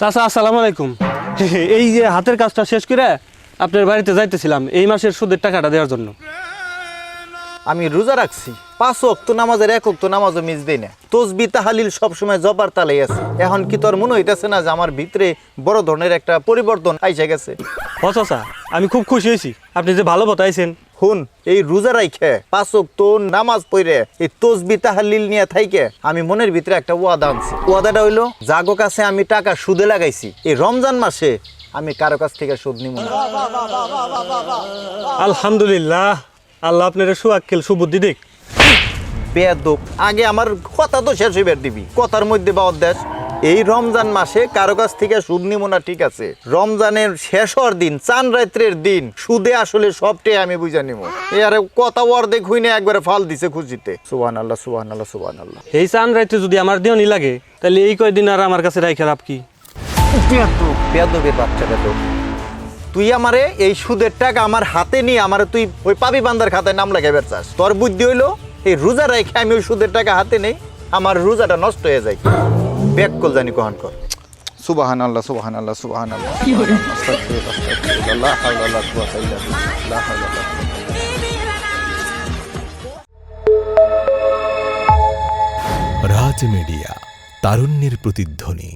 চাচা আসসালামু আলাইকুম। এই যে হাতের কাজটা শেষ করে আপনার বাড়িতে যাইতেছিলাম এই মাসের সুদের টাকাটা দেওয়ার জন্য। আমি রোজা রাখছি। পাঁচ অক্ত নামাজের এক অক্ত নামাজও মিস দেই না। তসবি তাহালিল সবসময় জবার তালাই আছে। এখন কি তোর মনে হইতেছে না যে আমার ভিতরে বড় ধরনের একটা পরিবর্তন আইসা গেছে? চাচা আমি খুব খুশি হয়েছি। আপনি যে ভালো বতাইছেন হুন এই রোজা রাইখে পাঁচ অক্ত নামাজ পড়ে এই তসবি তাহালিল নিয়ে থাইকে আমি মনের ভিতরে একটা ওয়াদা আনছি। ওয়াদাটা হইল জাগো কাছে আমি টাকা সুদে লাগাইছি এই রমজান মাসে আমি কারও কাছ থেকে সুদ নিব না। আলহামদুলিল্লাহ আল্লাহ আপনার সুয়াক্কেল সুবুদ্ধি দিক। বেদক আগে আমার কথা তো শেষ হইবার দিবি কথার মধ্যে বা অধ্যাস এই রমজান মাসে কারও কাছ থেকে সুদ নিব না ঠিক আছে। রমজানের শেষ হওয়ার দিন চান রাত্রের দিন সুদে আসলে সবটাই আমি বুঝে নিব। এই আরে কথা অর্ধেক হইনে একবারে ফাল দিছে খুঁজিতে। সুবান আল্লাহ সুবান আল্লাহ সুবান আল্লাহ এই চান রাইতে যদি আমার দেওয়ানি লাগে তাহলে এই কয়দিন আর আমার কাছে রাই খারাপ কি? বেদবের বাচ্চা তুই আমারে এই সুদের টাকা আমার হাতে নিয়ে আমারে তুই ওই পাবি বান্দার খাতায় নাম লাগাইবার চাস তোর বুদ্ধি হইল এই রোজা রেখে আমি ওই সুদের টাকা হাতে নেই আমার রোজাটা নষ্ট হয়ে যায়। ব্যাক কল জানি কহান কর। সুবাহান আল্লাহ সুবাহান আল্লাহ সুবাহান আল্লাহ ওয়ালা কুওয়াতা রাজ মিডিয়া তারুণ্যের প্রতিধ্বনি।